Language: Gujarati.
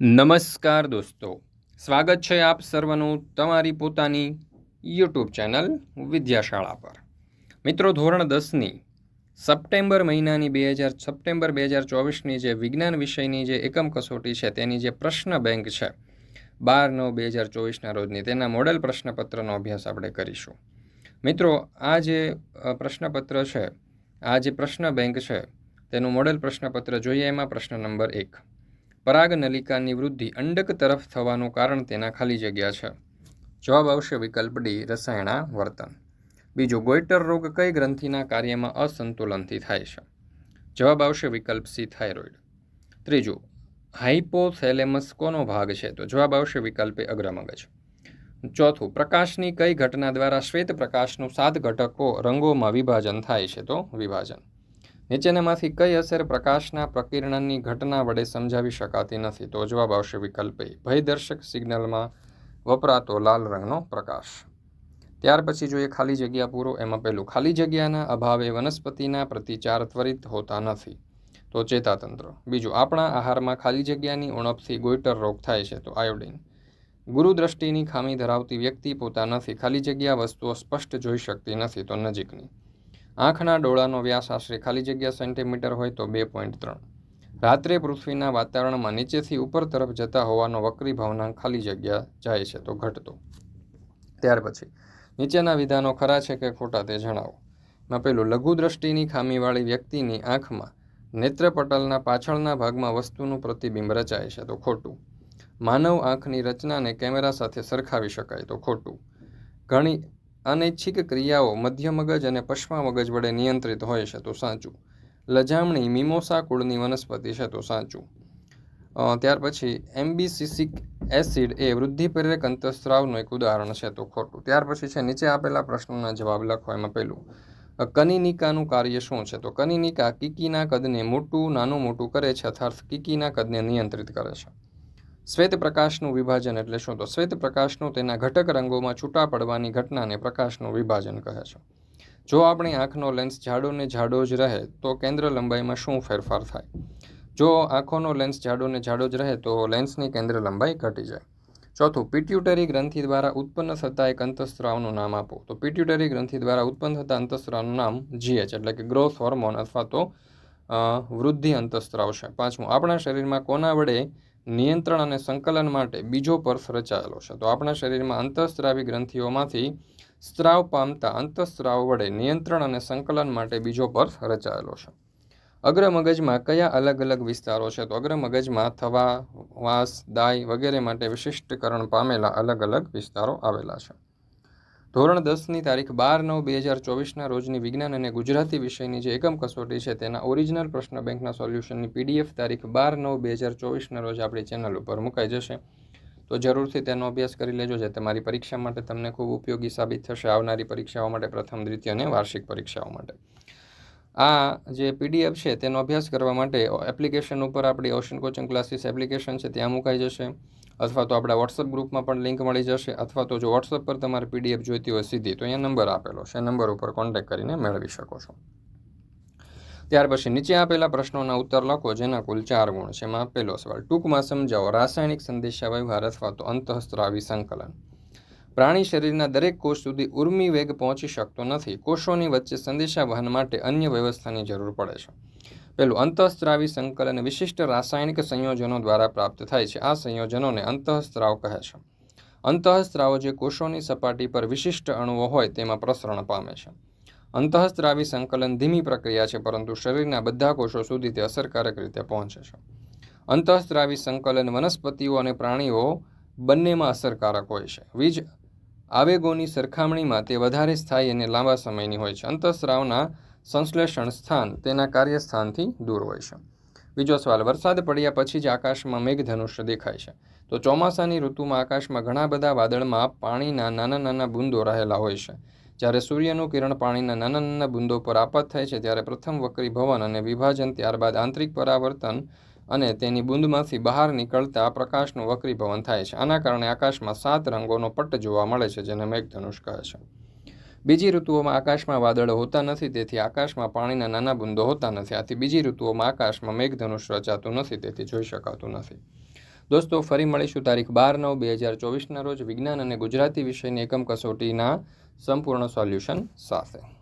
નમસ્કાર દોસ્તો. સ્વાગત છે આપ સર્વનું તમારી પોતાની યુટ્યુબ ચેનલ વિદ્યાશાળા પર. મિત્રો, ધોરણ દસની સપ્ટેમ્બર મહિનાની બે હજાર, સપ્ટેમ્બર બે હજાર ચોવીસની જે વિજ્ઞાન વિષયની જે એકમ કસોટી છે, તેની જે પ્રશ્ન બેંક છે, બાર નવ બે હજાર ચોવીસના રોજની, તેના મોડેલ પ્રશ્નપત્રનો અભ્યાસ આપણે કરીશું. મિત્રો, આ જે પ્રશ્નપત્ર છે, આ જે પ્રશ્ન બેંક છે, તેનું મોડેલ પ્રશ્નપત્ર જોઈએ એમાં પ્રશ્ન નંબર એક. પરાગ નલિકાની વૃદ્ધિ અંડક તરફ થવાનું કારણ તેના ખાલી જગ્યા છે. જવાબ આવશે વિકલ્પ ડી, રસાયણા વર્તન. બીજું ગોઈટર રોગ કઈ ગ્રંથિના કાર્યમાં અસંતુલનથી થાય છે? જવાબ આવશે વિકલ્પ સી, થાઇરોઇડ. ત્રીજું હાઇપોથેલેમસ કોનો ભાગ છે? તો જવાબ આવશે વિકલ્પે અગ્રમગજ. ચોથું, પ્રકાશની કઈ ઘટના દ્વારા શ્વેત પ્રકાશનું સાત ઘટકો રંગોમાં વિભાજન થાય છે? તો વિભાજન. નીચેનામાંથી કઈ અસર પ્રકાશના પ્રકિરણની ઘટના વડે સમજાવી શકાતી નથી? તો જવાબ આવશે વિકલ્પ. એ ભયદર્શક સિગ્નલમાં વપરાતો લાલ રંગનો પ્રકાશ. ત્યાર પછી જોઈએ ખાલી જગ્યા પૂરો. એમાં પહેલું, ખાલી જગ્યાના અભાવે વનસ્પતિના પ્રતિચાર ત્વરિત હોતા નથી. તો ચેતાતંત્ર. બીજું, આપણા આહારમાં ખાલી જગ્યાની ઉણપથી ગોઈટર રોગ થાય છે. તો આયોડિન. ગુરુદ્રષ્ટિની ખામી ધરાવતી વ્યક્તિ પોતા નથી ખાલી જગ્યા વસ્તુઓ સ્પષ્ટ જોઈ શકતી નથી. તો નજીકની. આંખના ડોળાનો વ્યાસ આશરે ખાલી જગ્યા સેન્ટીમીટર હોય તો બે પોઈન્ટ ત્રણ. રાત્રે પૃથ્વીના વાતાવરણમાં નીચેથી ઉપર તરફ જતા હોવાનો વક્રી ભાવનાંક ખાલી જગ્યા જાય છે તો ઘટતો. ત્યાર પછી, નીચેના વિધાનો ખરા છે કે ખોટા તે જણાવો. માં પેલું લઘુદ્રષ્ટિની ખામીવાળી વ્યક્તિની આંખમાં નેત્રપટલના પાછળના ભાગમાં વસ્તુનું પ્રતિબિંબ રચાય છે તો ખોટું. માનવ આંખની રચનાને કેમેરા સાથે સરખાવી શકાય તો ખોટું. ઘણી અનૈચ્છિક ક્રિયાઓ મધ્ય મગજ અને પશ્મા મગજ વડે નિયંત્રિત હોય છે, તો સાચું. લજામણી મિમોસા કુળની વનસ્પતિ છે, તો સાચું. ત્યાર પછી એમ્બિસિસિક એસિડ એ વૃદ્ધિ પ્રેરક અંતઃસ્રાવનું એક ઉદાહરણ છે, તો ખોટું. ત્યાર પછી છે, નીચે આપેલા પ્રશ્નોના જવાબ લખો એમાં પહેલું. કનિનિકાનું કાર્ય શું છે? તો કનિનિકા કીકીના કદને મોટું, નાનું મોટું કરે છે અર્થાત કીકીના કદને નિયંત્રિત કરે છે. શ્વેત પ્રકાશનું વિભાજન એટલે શું? તો શ્વેત પ્રકાશનું તેના ઘટક રંગોમાં છૂટા પડવાની ઘટનાને પ્રકાશનું વિભાજન કહે છે. જો આપણી આંખનો લેન્સ જાડો ને જાડો જ રહે, તો કેન્દ્ર લંબાઈમાં શું ફેરફાર થાય? જો આંખોનો લેન્સ જાડો ને જાડો જ રહે, તો લેન્સની કેન્દ્ર લંબાઈ ઘટી જાય. ચોથું પિટ્યુટરી ગ્રંથિ દ્વારા ઉત્પન્ન થતા એક અંતસ્ત્રાવનું નામ આપો. તો પિટ્યુટરી ગ્રંથિ દ્વારા ઉત્પન્ન થતા અંતઃસ્રાવનું નામ જીએચ એટલે કે ગ્રોથ હોર્મોન અથવા તો વૃદ્ધિ અંતસ્ત્રાવ છે. પાંચમું, આપણા શરીરમાં કોના વડે નિયંત્રણ અને સંકલન માટે બીજો પર્સ રચાયેલો છે. તો આપણા શરીરમાં અંતઃસ્ત્રાવી ગ્રંથિઓમાંથી સ્ત્રાવ પામતા અંતઃસ્ત્રાવ વડે નિયંત્રણ અને સંકલન માટે બીજો પર્સ રચાયેલો છે. અગ્ર મગજમાં કયા અલગ અલગ વિસ્તારો છે? તો અગ્ર મગજમાં થવા, વાસ, દાય વગેરે માટે વિશિષ્ટકરણ પામેલા અલગ અલગ વિસ્તારો આવેલા છે. ધોરણ દસની તારીખ બાર નવ બે હજાર ચોવીસના રોજની વિજ્ઞાન અને ગુજરાતી વિષયની જે એકમ કસોટી છે, તેના ઓરિજિનલ પ્રશ્ન બેંકના સોલ્યુશનની પીડીએફ તારીખ બાર નવ બે હજાર ચોવીસના રોજ આપણી ચેનલ ઉપર મુકાઈ જશે. તો જરૂરથી તેનો અભ્યાસ કરી લેજો, જે તમારી પરીક્ષા માટે તમને ખૂબ ઉપયોગી સાબિત થશે આવનારી પરીક્ષાઓ માટે પ્રથમ, દ્વિતીય અને વાર્ષિક પરીક્ષાઓ માટે. આ જે પીડીએફ છે, તેનો અભ્યાસ કરવા માટે એપ્લિકેશન ઉપર આપણી ઓશન કોચિંગ ક્લાસીસ એપ્લિકેશન છે, ત્યાં મુકાઈ જશે. અથવા તો આપણા વોટ્સઅપ ગ્રુપમાં પણ લિંક મળી જશે. અથવા તો જો વોટ્સઅપ પર તમારે પીડીએફ જોઈતી હોય સીધી, તો અહીંયા નંબર આપેલો છે. નંબર ઉપર કોન્ટેક્ટ કરીને મેળવી શકો છો. ત્યાર પછી નીચે આપેલા પ્રશ્નોના ઉત્તર લખો, જેના કુલ ચાર ગુણ છે. એમાં પહેલો સવાલ, ટૂંકમાં સમજાવો. રાસાયણિક સંદેશાવ્યવહાર અથવા તો અંતઃસ્ત્રાવી સંકલન. પ્રાણી શરીરના દરેક કોષ સુધી ઉર્મી વેગ પહોંચી શકતો નથી. કોષોની વચ્ચે સંદેશાવહન માટે અન્ય વ્યવસ્થાની જરૂર પડે છે. પેલું અંતઃસ્ત્રાવી સંકલન વિશિષ્ટ રાસાયણિક સંયોજનો દ્વારા પ્રાપ્ત થાય છે. આ સંયોજનોને અંતઃસ્ત્રાવ કહે છે. અંતઃસ્ત્રાવો જે કોષોની સપાટી પર વિશિષ્ટ અણુઓ હોય તેમાં પ્રસરણ પામે છે. અંતઃસ્ત્રાવી સંકલન ધીમી પ્રક્રિયા છે, પરંતુ શરીરના બધા કોષો સુધી તે અસરકારક રીતે પહોંચે છે. અંતઃસ્ત્રાવી સંકલન વનસ્પતિઓ અને પ્રાણીઓ બંનેમાં અસરકારક હોય છે. વીજ આવેગોની સરખામણીમાં તે વધારે સ્થાયી અને લાંબા સમયની હોય છે. અંતઃસ્રાવના સંશ્લેષણ સ્થાન તેના કાર્યસ્થાનથી દૂર હોય છે. બીજો સવાલ, વરસાદ પડ્યા પછી જ આકાશમાં મેઘધનુષ્ય દેખાય છે. તો ચોમાસાની ઋતુમાં આકાશમાં ઘણા બધા વાદળમાં પાણીના નાના નાના બુંદો રહેલા હોય છે. જ્યારે સૂર્યનું કિરણ પાણીના નાના નાના બુંદો પર આપાત થાય છે, ત્યારે પ્રથમ વક્રી ભવન અને વિભાજન, ત્યારબાદ આંતરિક પરાવર્તન અને તેની બુંદમાંથી બહાર નીકળતા પ્રકાશનું વક્રીભવન થાય છે. આના કારણે આકાશમાં સાત રંગોનો પટ્ટ જોવા મળે છે, જેને મેઘધનુષ કહે છે. બીજી ઋતુઓમાં આકાશમાં વાદળો હોતા નથી, તેથી આકાશમાં પાણીના નાના બુંદો હોતા નથી. આથી બીજી ઋતુઓમાં આકાશમાં મેઘધનુષ રચાતું નથી, તેથી જોઈ શકાતું નથી. દોસ્તો, ફરી મળીશું તારીખ બાર નવ બે હજાર ચોવીસના રોજ વિજ્ઞાન અને ગુજરાતી વિષયની એકમ કસોટીના સંપૂર્ણ સોલ્યુશન સાથે.